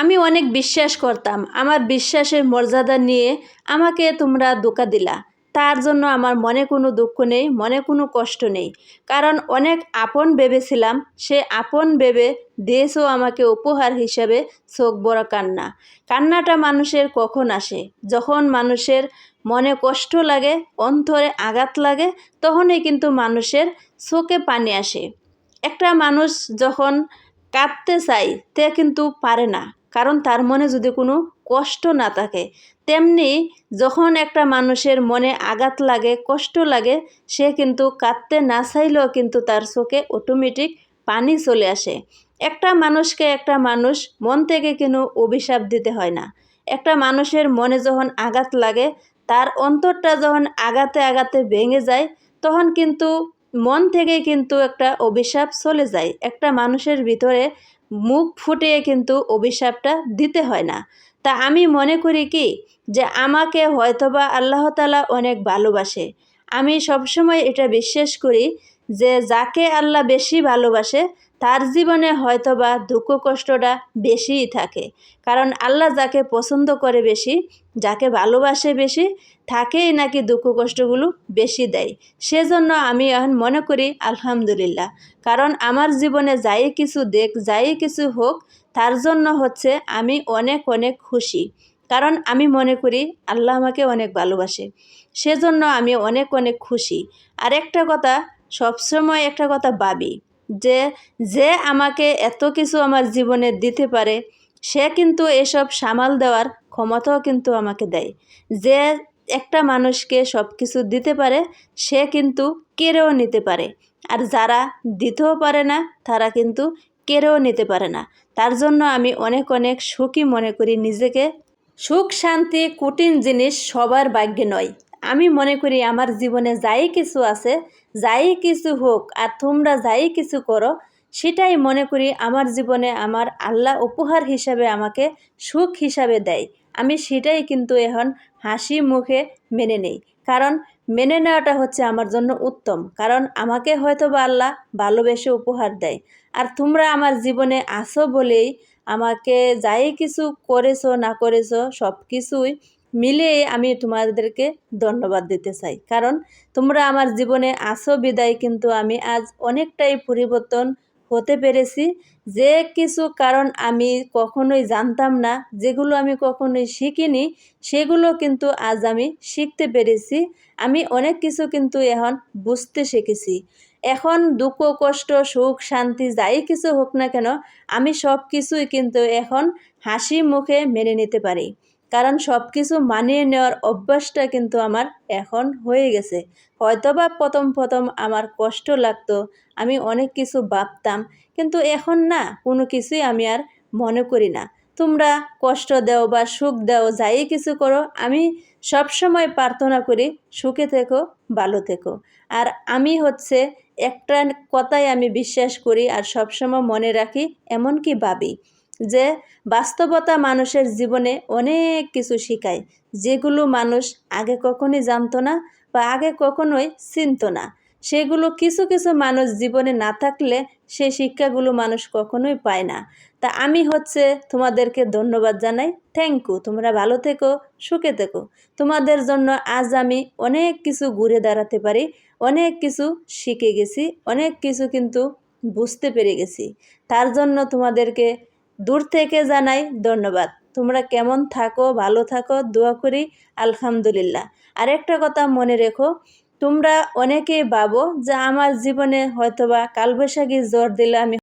আমি অনেক বিশ্বাস করতাম। আমার বিশ্বাসের মর্যাদা নিয়ে আমাকে তোমরা ধোকা দিলা। তার জন্য আমার মনে কোনো দুঃখ নেই, মনে কোনো কষ্ট নেই। কারণ অনেক আপন ভেবেছিলাম, সে আপন ভেবে দিয়েছেও আমাকে উপহার হিসেবে চোখ বড় কান্না। কান্নাটা মানুষের কখন আসে? যখন মানুষের মনে কষ্ট লাগে, অন্তরে আঘাত লাগে, তখনই কিন্তু মানুষের চোখে পানি আসে। একটা মানুষ যখন কাঁদতে চাই তে কিন্তু পারে না। কারণ তার মনে যদি কোনো কষ্ট না থাকে, তেমনি যখন একটা মানুষের মনে আঘাত লাগে, কষ্ট লাগে, সে কিন্তু কাঁদতে না চাইলেও কিন্তু তার চোখে অটোমেটিক পানি চলে আসে। একটা মানুষকে একটা মানুষ মন থেকে কোনো অভিশাপ দিতে হয় না। একটা মানুষের মনে যখন আঘাত লাগে, তার অন্তরটা যখন আঘাতে আঘাতে ভেঙে যায়, তখন কিন্তু মন থেকে কিন্তু একটা অভিশাপ চলে যায়। একটা মানুষের ভিতরে মুখ ফুটিয়ে কিন্তু অভিশাপটা দিতে হয় না। তা আমি মনে করি কি, যে আমাকে হয়তোবা আল্লাহ তালা অনেক ভালোবাসে। আমি সবসময় এটা বিশ্বাস করি যে যাকে আল্লাহ বেশি ভালোবাসে, তার জীবনে হয়তোবা দুঃখ কষ্টটা বেশিই থাকে। কারণ আল্লাহ যাকে পছন্দ করে বেশি, যাকে ভালোবাসে বেশি থাকেই নাকি দুঃখ কষ্টগুলো বেশি দেয়। সেজন্য আমি এখন মনে করি, আলহামদুলিল্লাহ। কারণ আমার জীবনে যাই কিছু দেখ, যাই কিছু হোক, তার জন্য হচ্ছে আমি অনেক অনেক খুশি। কারণ আমি মনে করি, আল্লাহ আমাকে অনেক ভালোবাসে। সেজন্য আমি অনেক অনেক খুশি। আর একটা কথা সবসময় একটা কথা ভাবি যে যে আমাকে এত কিছু আমার জীবনে দিতে পারে, সে কিন্তু এসব সামাল দেওয়ার ক্ষমতাও কিন্তু আমাকে দেয়। যে একটা মানুষকে সব কিছু দিতে পারে, সে কিন্তু কেড়েও নিতে পারে। আর যারা দিতেও পারে না, তারা কিন্তু কেড়েও নিতে পারে না। তার জন্য আমি অনেক অনেক সুখী মনে করি নিজেকে। সুখ, শান্তি, কঠিন জিনিস সবার ভাগ্যে নয়। আমি মনে করি আমার জীবনে যাই কিছু আছে, যাই কিছু হোক আর তোমরা যাই কিছু করো, সেটাই মনে করি আমার জীবনে আমার আল্লাহ উপহার হিসাবে আমাকে সুখ হিসাবে দেয়। আমি সেটাই কিন্তু এখন হাসি মুখে মেনে নেই। কারণ মেনে নেওয়াটা হচ্ছে আমার জন্য উত্তম। কারণ আমাকে হয়তো বা আল্লাহ ভালোবেসে উপহার দেয়। আর তোমরা আমার জীবনে আসো বলেই আমাকে যাই কিছু করেছ না করেছ সব কিছুই মিলিয়ে আমি তোমাদেরকে ধন্যবাদ দিতে চাই। কারণ তোমরা আমার জীবনে আসো বিদায়, কিন্তু আমি আজ অনেকটাই পরিবর্তন হতে পেরেছি। যে কিছু কারণ আমি কখনোই জানতাম না, যেগুলো আমি কখনোই শিখিনি, সেগুলো কিন্তু আজ আমি শিখতে পেরেছি। আমি অনেক কিছু কিন্তু এখন বুঝতে শিখেছি। এখন দুঃখ, কষ্ট, সুখ, শান্তি যাই কিছু হোক না কেন, আমি সব কিছুই কিন্তু এখন হাসি মুখে মেনে নিতে পারি। কারণ সব কিছু মানিয়ে নেওয়ার অভ্যাসটা কিন্তু আমার এখন হয়ে গেছে। হয়তোবা প্রথম প্রথম আমার কষ্ট লাগতো, আমি অনেক কিছু ভাবতাম, কিন্তু এখন না, কোনো কিছুই আমি আর মনে করি না। তোমরা কষ্ট দাও বা সুখ দাও, যাই কিছু করো, আমি সব সময় প্রার্থনা করি, সুখে থেকো, ভালো থেকো। আর আমি হচ্ছে একটা কথাই আমি বিশ্বাস করি আর সবসময় মনে রাখি, এমনকি ভাবি। যে বাস্তবতা মানুষের জীবনে অনেক কিছু শেখায়, যেগুলো মানুষ আগে কখনোই জানতো না বা আগে কখনোই চিনত না। সেগুলো কিছু কিছু মানুষ জীবনে না থাকলে সে শিক্ষাগুলো মানুষ কখনোই পায় না। তা আমি হচ্ছে তোমাদেরকে ধন্যবাদ জানাই। থ্যাংক ইউ তোমরা ভালো থেকো, সুখে থেকো। তোমাদের জন্য আজ আমি অনেক কিছু ঘুরে দাঁড়াতে পারি, অনেক কিছু শিখে গেছি, অনেক কিছু কিন্তু বুঝতে পেরে গেছি। তার জন্য তোমাদেরকে দূর থেকে জানাই ধন্যবাদ। তোমরা কেমন থাকো, ভালো থাকো, দোয়া করি, আলহামদুলিল্লাহ। আরেকটা কথা মনে রেখো, তোমরা অনেকেই ভাবো যে আমার জীবনে হয়তোবা কালবৈশাখী জ্বর দিলে আমি